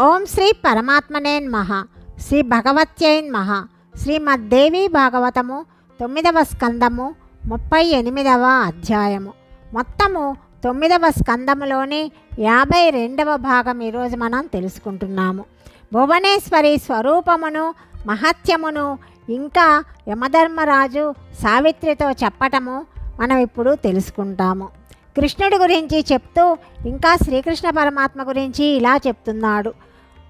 ఓం శ్రీ పరమాత్మనేన్ మహా శ్రీ భగవత్యైన్ మహా శ్రీమద్దేవి భాగవతము తొమ్మిదవ స్కందము ముప్పై ఎనిమిదవ అధ్యాయము. మొత్తము తొమ్మిదవ స్కందములోని యాభై రెండవ భాగం ఈరోజు మనం తెలుసుకుంటున్నాము. భువనేశ్వరి స్వరూపమును మహత్యమును ఇంకా యమధర్మరాజు సావిత్రితో చెప్పటము మనం ఇప్పుడు తెలుసుకుంటాము. కృష్ణుడి గురించి చెప్తూ ఇంకా శ్రీకృష్ణ పరమాత్మ గురించి ఇలా చెప్తున్నాడు.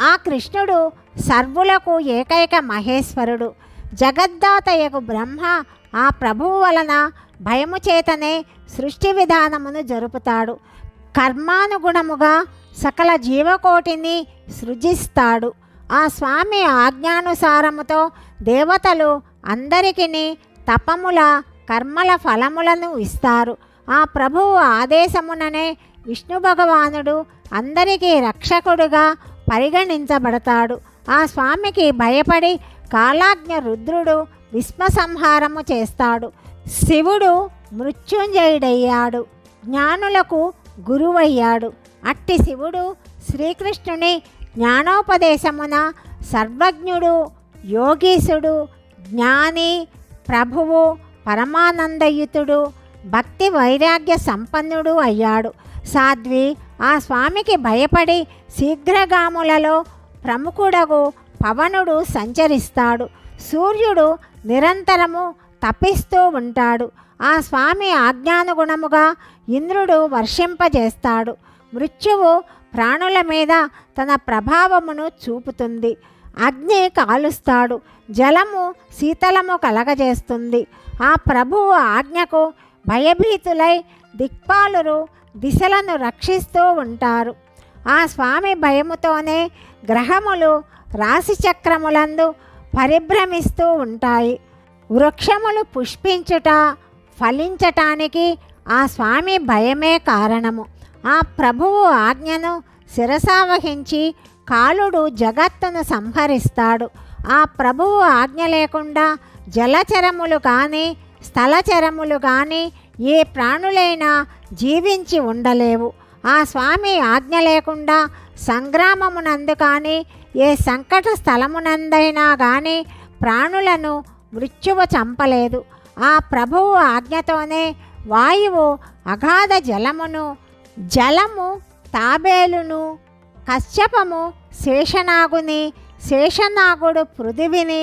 ఆ కృష్ణుడు సర్వులకు ఏకైక మహేశ్వరుడు. జగద్దాతయకు బ్రహ్మ ఆ ప్రభువు వలన భయము చేతనే సృష్టి విధానమును జరుపుతాడు. కర్మానుగుణముగా సకల జీవకోటిని సృజిస్తాడు. ఆ స్వామి ఆజ్ఞానుసారముతో దేవతలు అందరికీ తపముల కర్మల ఫలములను ఇస్తారు. ఆ ప్రభువు ఆదేశముననే విష్ణు భగవానుడు అందరికీ రక్షకుడుగా పరిగణించబడతాడు. ఆ స్వామికి భయపడి కాలాజ్ఞ రుద్రుడు విశ్వసంహారము చేస్తాడు. శివుడు మృత్యుంజయుడయ్యాడు. జ్ఞానులకు గురువయ్యాడు. అట్టి శివుడు శ్రీకృష్ణుని జ్ఞానోపదేశమున సర్వజ్ఞుడు యోగీసుడు జ్ఞాని ప్రభువు పరమానందయుతుడు భక్తి వైరాగ్య సంపన్నుడు అయ్యాడు. సాధ్వి ఆ స్వామికి భయపడి శీఘ్రగాములలో ప్రముఖుడగు పవనుడు సంచరిస్తాడు. సూర్యుడు నిరంతరము తపిస్తూ ఉంటాడు. ఆ స్వామి ఆజ్ఞానుగుణముగా ఇంద్రుడు వర్షింపజేస్తాడు. మృత్యువు ప్రాణుల మీద తన ప్రభావమును చూపుతుంది. అగ్ని కాలుస్తాడు. జలము శీతలము కలగజేస్తుంది. ఆ ప్రభువు ఆజ్ఞకు భయభీతులై దిక్పాలురు దిశలను రక్షిస్తూ ఉంటారు. ఆ స్వామి భయముతోనే గ్రహములు రాశిచక్రములందు పరిభ్రమిస్తూ ఉంటాయి. వృక్షములు పుష్పించుట ఫలించటానికి ఆ స్వామి భయమే కారణము. ఆ ప్రభువు ఆజ్ఞను శిరసావహించి కాలుడు జగత్తును సంహరిస్తాడు. ఆ ప్రభువు ఆజ్ఞ లేకుండా జలచరములు కానీ స్థలచరములు కానీ ఏ ప్రాణులైనా జీవించి ఉండలేవు. ఆ స్వామి ఆజ్ఞ లేకుండా సంగ్రామమునందు కానీ ఏ సంకట స్థలమునందైనా కానీ ప్రాణులను మృత్యువు చంపలేదు. ఆ ప్రభువు ఆజ్ఞతోనే వాయువు అగాధ జలమును జలము తాబేలును కశ్యపము శేషనాగుని శేషనాగుడు పృథివిని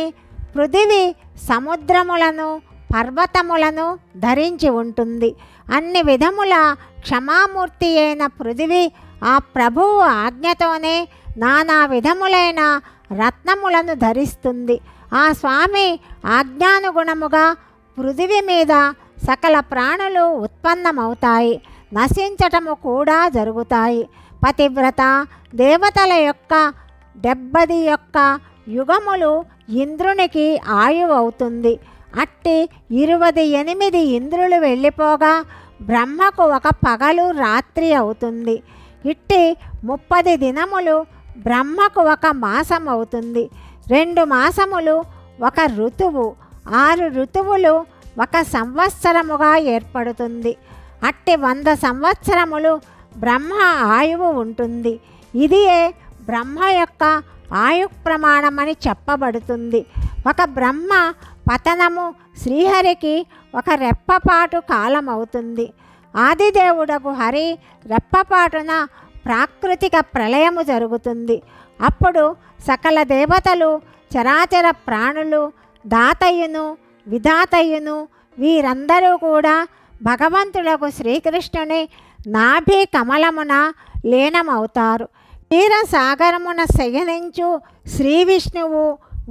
పృథివి సముద్రములను పర్వతములను ధరించి ఉంటుంది. అన్ని విధముల క్షమామూర్తి అయిన పృథివి ఆ ప్రభువు ఆజ్ఞతోనే నానా విధములైన రత్నములను ధరిస్తుంది. ఆ స్వామి ఆజ్ఞానుగుణముగా పృథివి మీద సకల ప్రాణులు ఉత్పన్నమవుతాయి. నశించటము కూడా జరుగుతాయి. పతివ్రత దేవతల యొక్క డెబ్బది యొక్క యుగములు ఇంద్రునికి ఆయువు అవుతుంది అట్టి ఇరువది ఎనిమిది ఇంద్రులు వెళ్ళిపోగా బ్రహ్మకు ఒక పగలు రాత్రి అవుతుంది. ఇట్టి ముప్పది దినములు బ్రహ్మకు ఒక మాసం అవుతుంది. రెండు మాసములు ఒక ఋతువు ఆరు ఋతువులు ఒక సంవత్సరముగా ఏర్పడుతుంది. అట్టి వంద సంవత్సరములు బ్రహ్మ ఆయువు ఉంటుంది. ఇదియే బ్రహ్మ యొక్క ఆయు ప్రమాణమని చెప్పబడుతుంది. ఒక బ్రహ్మ పతనము శ్రీహరికి ఒక రెప్పపాటు కాలం అవుతుంది ఆదిదేవుడకు హరి రెప్పపాటున ప్రాకృతిక ప్రళయము జరుగుతుంది. అప్పుడు సకల దేవతలు చరాచర ప్రాణులు దాతయును విధాతయ్యును వీరందరూ కూడా భగవంతుడకు శ్రీకృష్ణుని నాభి కమలమున లీనమవుతారు. క్షీరసాగరమున శయనించు శ్రీ విష్ణువు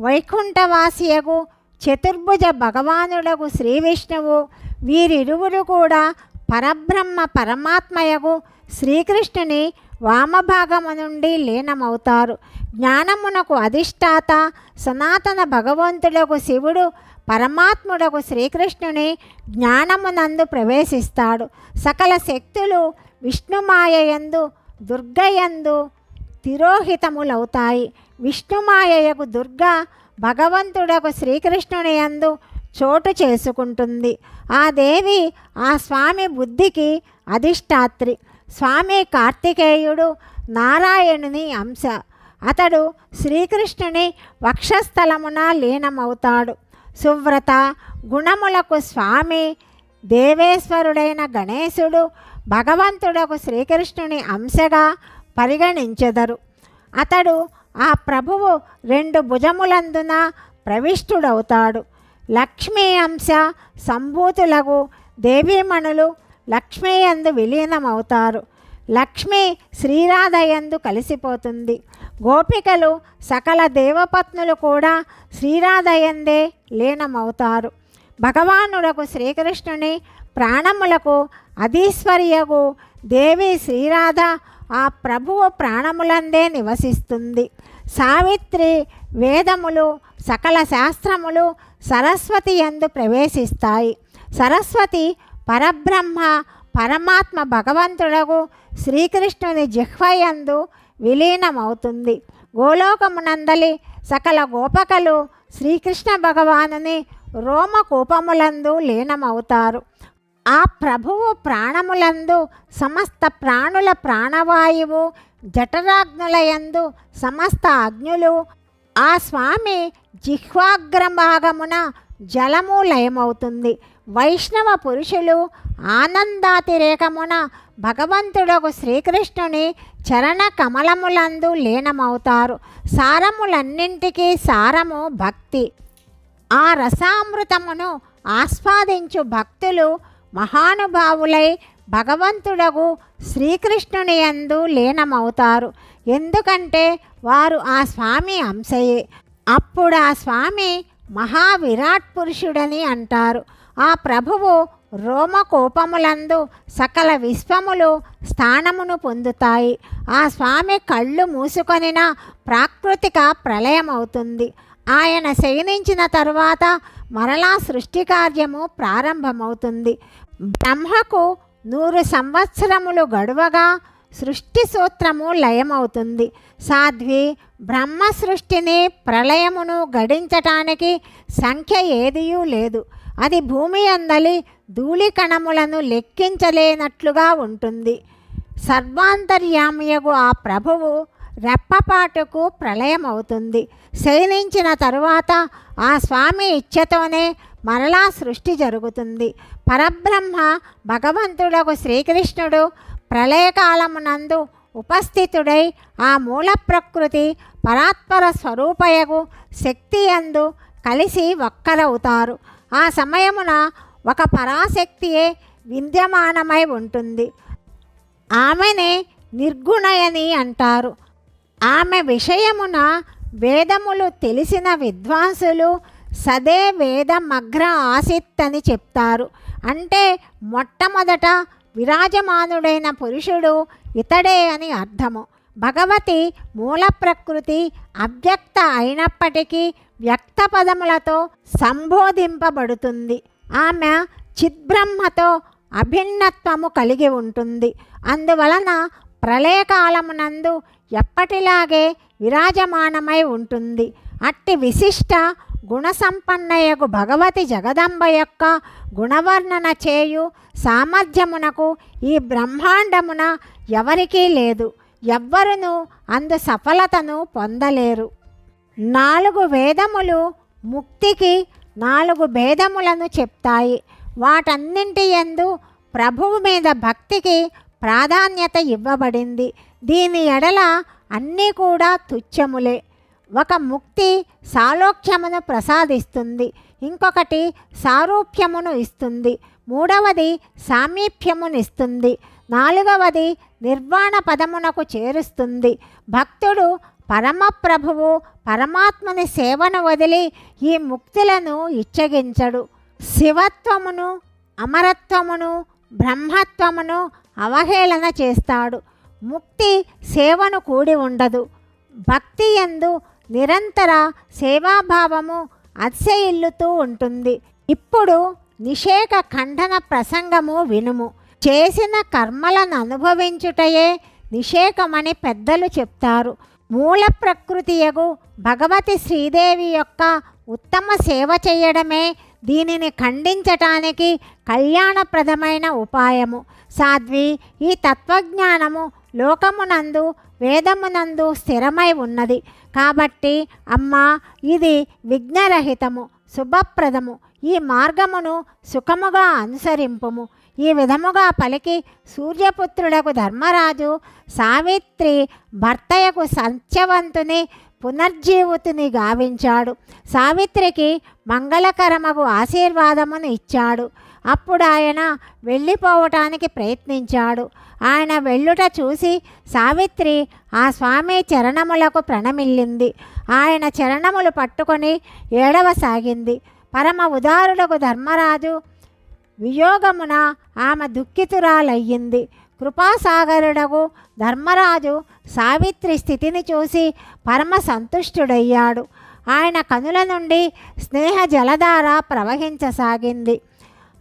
వైకుంఠవాసియగు చతుర్భుజ భగవానుడగు శ్రీ విష్ణువు వీరిరువురు కూడా పరబ్రహ్మ పరమాత్మయకు శ్రీకృష్ణుని వామభాగము నుండి లీనమవుతారు. జ్ఞానమునకు అధిష్టాత సనాతన భగవంతుడకు శివుడు పరమాత్ముడకు శ్రీకృష్ణుని జ్ఞానమునందు ప్రవేశిస్తాడు. సకల శక్తులు విష్ణుమాయయందు దుర్గయందు తిరోహితములవుతాయి. విష్ణుమాయయకు దుర్గ భగవంతుడకు శ్రీకృష్ణుని యందు చోటు చేసుకుంటుంది. ఆ దేవి ఆ స్వామి బుద్ధికి అధిష్టాత్రి. స్వామి కార్తికేయుడు నారాయణుని అంశ. అతడు శ్రీకృష్ణుని వక్షస్థలమున లీనమవుతాడు. సువ్రత గుణములకు స్వామి దేవేశ్వరుడైన గణేశుడు భగవంతుడకు శ్రీకృష్ణుని అంశగా పరిగణించెదరు. అతడు ఆ ప్రభువు రెండు భుజములందున ప్రవిష్టుడవుతాడు. లక్ష్మీ అంశ సంభూతులకు దేవీమణులు లక్ష్మీ యందు విలీనమవుతారు. లక్ష్మి శ్రీరాధయందు కలిసిపోతుంది. గోపికలు సకల దేవపత్నులు కూడా శ్రీరాధయందే లీనమవుతారు. భగవానులకు శ్రీకృష్ణుని ప్రాణములకు అధీశ్వర్యకు దేవి శ్రీరాధ ఆ ప్రభువు ప్రాణములందే నివసిస్తుంది. సావిత్రి వేదములు సకల శాస్త్రములు సరస్వతి యందు ప్రవేశిస్తాయి. సరస్వతి పరబ్రహ్మ పరమాత్మ భగవంతుడకు శ్రీకృష్ణుని జిహ్వయందు విలీనమవుతుంది. గోలోకమునందలి సకల గోపకలు శ్రీకృష్ణ భగవానుని రోమకూపములందు లీనమవుతారు. ఆ ప్రభువు ప్రాణములందు సమస్త ప్రాణుల ప్రాణవాయువు జఠరాగ్నులయందు సమస్త అగ్నులు ఆ స్వామి జిహ్వాగ్రభాగమున జలము లయమవుతుంది. వైష్ణవ పురుషులు ఆనందాతిరేకమున భగవంతుడకు శ్రీకృష్ణుని చరణ కమలములందు లీనమవుతారు. సారములన్నింటికీ సారము భక్తి. ఆ రసామృతమును ఆస్వాదించు భక్తులు మహానుభావులై భగవంతుడగు శ్రీకృష్ణుని యందు లీనమవుతారు. ఎందుకంటే వారు ఆ స్వామి అంశయే. అప్పుడు ఆ స్వామి మహావిరాట్ పురుషుడని అంటారు. ఆ ప్రభువు రోమకోపములందు సకల విశ్వములు స్థానమును పొందుతాయి. ఆ స్వామి కళ్ళు మూసుకొనిన ప్రాకృతిక ప్రళయమవుతుంది. ఆయన శయనించిన తరువాత మరలా సృష్టి కార్యము ప్రారంభమవుతుంది. బ్రహ్మకు నూరు సంవత్సరములు గడువగా సృష్టి సూత్రము లయమవుతుంది. సాధ్వి బ్రహ్మ సృష్టిని ప్రళయమును గడించటానికి సంఖ్య ఏదియూ లేదు. అది భూమి అందలి ధూళి కణములను లెక్కించలేనట్లుగా ఉంటుంది. సర్వాంతర్యామియగు ఆ ప్రభువు రెప్పపాటుకు ప్రళయమవుతుంది. శయనించిన తరువాత ఆ స్వామి ఇచ్ఛతోనే మరలా సృష్టి జరుగుతుంది. పరబ్రహ్మ భగవంతుడకు శ్రీకృష్ణుడు ప్రళయకాలమునందు ఉపస్థితుడై ఆ మూల ప్రకృతి పరాత్పర స్వరూపయగు శక్తి యందు కలిసి ఒక్కరవుతారు ఆ సమయమున ఒక పరాశక్తియే విద్యమానమై ఉంటుంది. ఆమెనే నిర్గుణయని అంటారు. ఆమె విషయమున వేదములు తెలిసిన విద్వాంసులు సదే వేదమగ్ర ఆసిత్ అని చెప్తారు. అంటే మొట్టమొదట విరాజమానుడైన పురుషుడు ఇతడే అని అర్థము. భగవతి మూల ప్రకృతి అవ్యక్త అయినప్పటికీ వ్యక్త పదములతో సంబోధింపబడుతుంది. ఆమె చిద్బ్రహ్మతో అభిన్నత్వము కలిగి ఉంటుంది. అందువలన ప్రళయకాలమునందు ఎప్పటిలాగే విరాజమానమై ఉంటుంది. అట్టి విశిష్ట గుణసంపన్నయగు భగవతి జగదంబ యొక్క గుణవర్ణన చేయు సామర్థ్యమునకు ఈ బ్రహ్మాండమున ఎవరికీ లేదు. ఎవ్వరును అందు సఫలతను పొందలేరు. నాలుగు వేదములు ముక్తికి నాలుగు భేదములను చెప్తాయి. వాటన్నింటి యందు ప్రభువు మీద భక్తికి ప్రాధాన్యత ఇవ్వబడింది. దీని ఎడల అన్నీ కూడా తుచ్చములే ఒక ముక్తి సాలోక్యమును ప్రసాదిస్తుంది ఇంకొకటి సారూప్యమును ఇస్తుంది మూడవది సామీప్యమునిస్తుంది నాలుగవది నిర్వాణ పదమునకు చేరుస్తుంది. భక్తుడు పరమప్రభువు పరమాత్మని సేవను వదిలి ఈ ముక్తులను ఇచ్చగించడు. శివత్వమును అమరత్వమును బ్రహ్మత్వమును అవహేళన చేస్తాడు. ముక్తి సేవను కూడి ఉండదు. భక్తి ఎందు నిరంతర సేవాభావము అతిశయిల్లుతూ ఉంటుంది. ఇప్పుడు నిషేక ఖండన ప్రసంగము వినుము. చేసిన కర్మలను అనుభవించుటయే నిషేకమని పెద్దలు చెప్తారు. మూల ప్రకృతియగు భగవతి శ్రీదేవి యొక్క ఉత్తమ సేవ చేయడమే దీనిని ఖండించటానికి కళ్యాణప్రదమైన ఉపాయము. సాధ్వి ఈ తత్వజ్ఞానము లోకమునందు వేదమునందు స్థిరమై ఉన్నది. కాబట్టి అమ్మ ఇది విఘ్నరహితము శుభప్రదము. ఈ మార్గమును సుఖముగా అనుసరింపుము. ఈ విధముగా పలికి సూర్యపుత్రుడకు ధర్మరాజు సావిత్రి భర్తయకు సత్యవంతుని పునర్జీవితుని గావించాడు. సావిత్రికి మంగళకరమగు ఆశీర్వాదమును ఇచ్చాడు. అప్పుడు ఆయన వెళ్ళిపోవటానికి ప్రయత్నించాడు. ఆయన వెళ్ళుట చూసి సావిత్రి ఆ స్వామి చరణములకు ప్రణమిల్లింది. ఆయన చరణములు పట్టుకొని ఏడవసాగింది. పరమ ఉదారులకు ధర్మరాజు వియోగమున ఆమె దుఃఖితురాలయ్యింది. కృపాసాగరుడకు ధర్మరాజు సావిత్రి స్థితిని చూసి పరమ సంతుష్టుడయ్యాడు. ఆయన కనుల నుండి స్నేహ జలధార ప్రవహించసాగింది.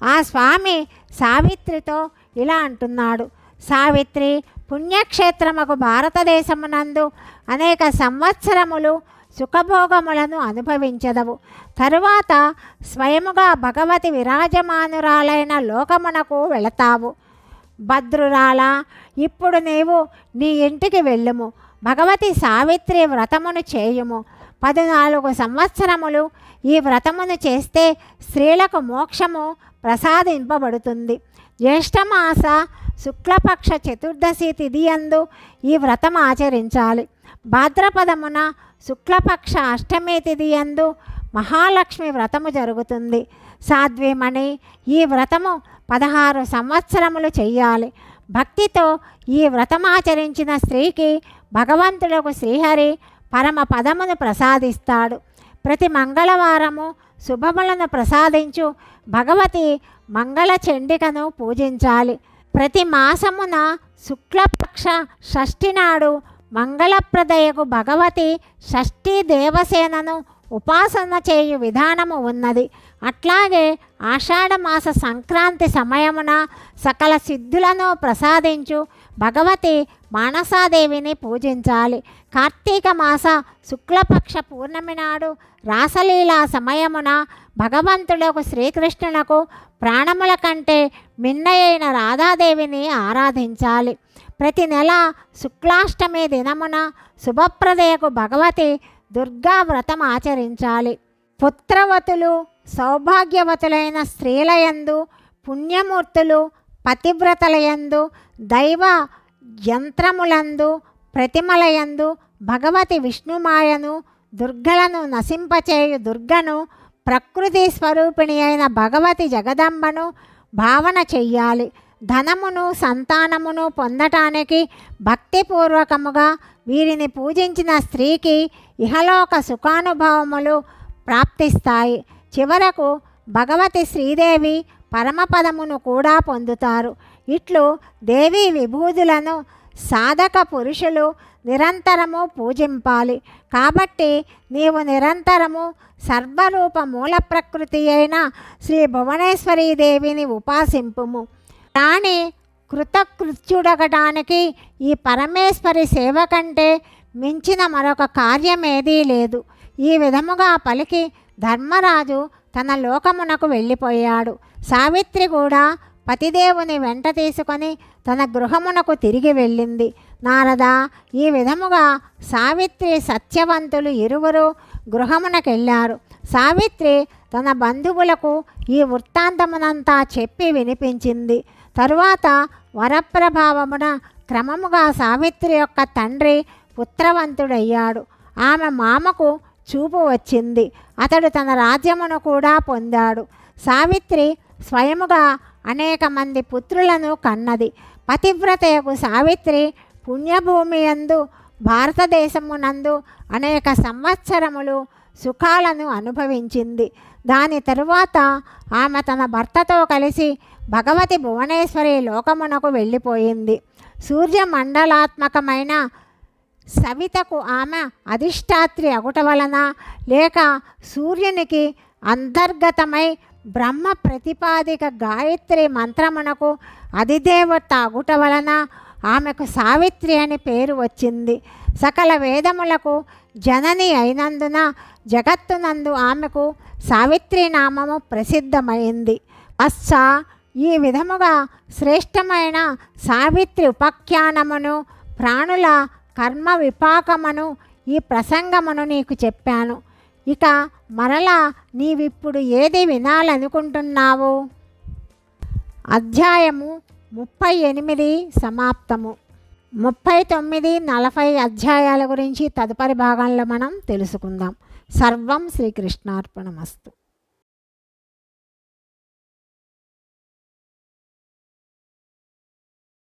ఆ స్వామి సావిత్రితో ఇలా అంటున్నాడు. సావిత్రి పుణ్యక్షేత్రముకు భారతదేశమునందు అనేక సంవత్సరములు సుఖభోగములను అనుభవించదవు. తరువాత స్వయముగా భగవతి విరాజమానురాలైన లోకమునకు వెళతావు. భద్రురాలా ఇప్పుడు నీవు నీ ఇంటికి వెళ్ళుము. భగవతి సావిత్రి వ్రతమును చేయుము. పద్నాలుగు సంవత్సరములు ఈ వ్రతమును చేస్తే స్త్రీలకు మోక్షము ప్రసాదింపబడుతుంది. జ్యేష్ఠమాస శుక్లపక్ష చతుర్దశి తిథి అందు ఈ వ్రతం ఆచరించాలి. భాద్రపదమున శుక్లపక్ష అష్టమి తిథి అందు మహాలక్ష్మి వ్రతము జరుగుతుంది. సాధ్వీమణి ఈ వ్రతము పదహారు సంవత్సరములు చెయ్యాలి. భక్తితో ఈ వ్రతమాచరించిన స్త్రీకి భగవంతులకు శ్రీహరి పరమ పదమును ప్రసాదిస్తాడు. ప్రతి మంగళవారము శుభములను ప్రసాదించు. భగవతి మంగళ చండికను పూజించాలి. ప్రతి మాసమున శుక్లపక్ష షష్ఠి నాడు మంగళప్రదయకు భగవతి షష్ఠీ దేవసేనను ఉపాసన చేయు విధానము ఉన్నది. అట్లాగే ఆషాఢమాస సంక్రాంతి సమయమున సకల సిద్ధులను ప్రసాదించు. భగవతి మానసాదేవిని పూజించాలి. కార్తీక మాస శుక్లపక్ష పూర్ణమి నాడు రాసలీలా సమయమున భగవంతుడకు శ్రీకృష్ణునకు ప్రాణముల కంటే మిన్నయైన రాధాదేవిని ఆరాధించాలి. ప్రతి నెల శుక్లాష్టమి దినమున శుభప్రదయకు భగవతి దుర్గా వ్రతం ఆచరించాలి. పుత్రవతులు సౌభాగ్యవతులైన స్త్రీలయందు పుణ్యమూర్తులు పతివ్రతలయందు దైవ యంత్రములందు ప్రతిమలయందు భగవతి విష్ణుమాయను దుర్గలను నశింపచేయు దుర్గను ప్రకృతి స్వరూపిణి అయిన భగవతి జగదంబను భావన చెయ్యాలి. ధనమును సంతానమును పొందటానికి భక్తిపూర్వకముగా వీరిని పూజించిన స్త్రీకి ఇహలోక సుఖానుభవములు ప్రాప్తిస్తాయి. చివరకు భగవతి శ్రీదేవి పరమపదమును కూడా పొందుతారు. ఇట్లు దేవీ విభూతులను సాధక పురుషులు నిరంతరము పూజింపాలి. కాబట్టి నీవు నిరంతరము సర్వరూప మూల ప్రకృతి అయిన శ్రీ భువనేశ్వరీ దేవిని ఉపాసింపుము. కానీ కృతకృత్యుడగటానికి ఈ పరమేశ్వరి సేవ కంటే మించిన మరొక కార్యమేదీ లేదు. ఈ విధముగా పలికి ధర్మరాజు తన లోకమునకు వెళ్ళిపోయాడు. సావిత్రి కూడా పతిదేవుని వెంట తీసుకొని తన గృహమునకు తిరిగి వెళ్ళింది. నారద ఈ విధముగా సావిత్రి సత్యవంతులు ఇరువురు గృహమునకెళ్ళారు. సావిత్రి తన బంధువులకు ఈ వృత్తాంతమునంతా చెప్పి వినిపించింది. తరువాత వరప్రభావమున క్రమముగా సావిత్రి యొక్క తండ్రి పుత్రవంతుడయ్యాడు. ఆమె మామకు చూపు వచ్చింది. అతడు తన రాజ్యమును కూడా పొందాడు. సావిత్రి స్వయముగా అనేక మంది పుత్రులను కన్నది. పతివ్రతయకు సావిత్రి పుణ్యభూమి యందు భారతదేశమునందు అనేక సంవత్సరములు సుఖాలను అనుభవించింది. దాని తరువాత ఆమె తన భర్తతో కలిసి భగవతి భువనేశ్వరి లోకమునకు వెళ్ళిపోయింది. సూర్యమండలాత్మకమైన సవితకు ఆమె అధిష్టాత్రి అగుట వలన లేక సూర్యునికి అంతర్గతమై బ్రహ్మ ప్రతిపాదిక గాయత్రి మంత్రమునకు అధిదేవత అగుట వలన ఆమెకు సావిత్రి అని పేరు వచ్చింది. సకల వేదములకు జనని అయినందున జగత్తునందు ఆమెకు సావిత్రి నామము ప్రసిద్ధమైంది. అచ్చా ఈ విధముగా శ్రేష్టమైన సావిత్రి ఉపాఖ్యానమును ప్రాణుల కర్మ విపాకమును ఈ ప్రసంగమును నీకు చెప్పాను. ఇక మరలా నీవిప్పుడు ఏది వినాలనుకుంటున్నావు? అధ్యాయము ముప్పై ఎనిమిది సమాప్తము. ముప్పై తొమ్మిది నలభై అధ్యాయాల గురించి తదుపరి భాగంలో మనం తెలుసుకుందాం. సర్వం శ్రీకృష్ణార్పణమస్తు.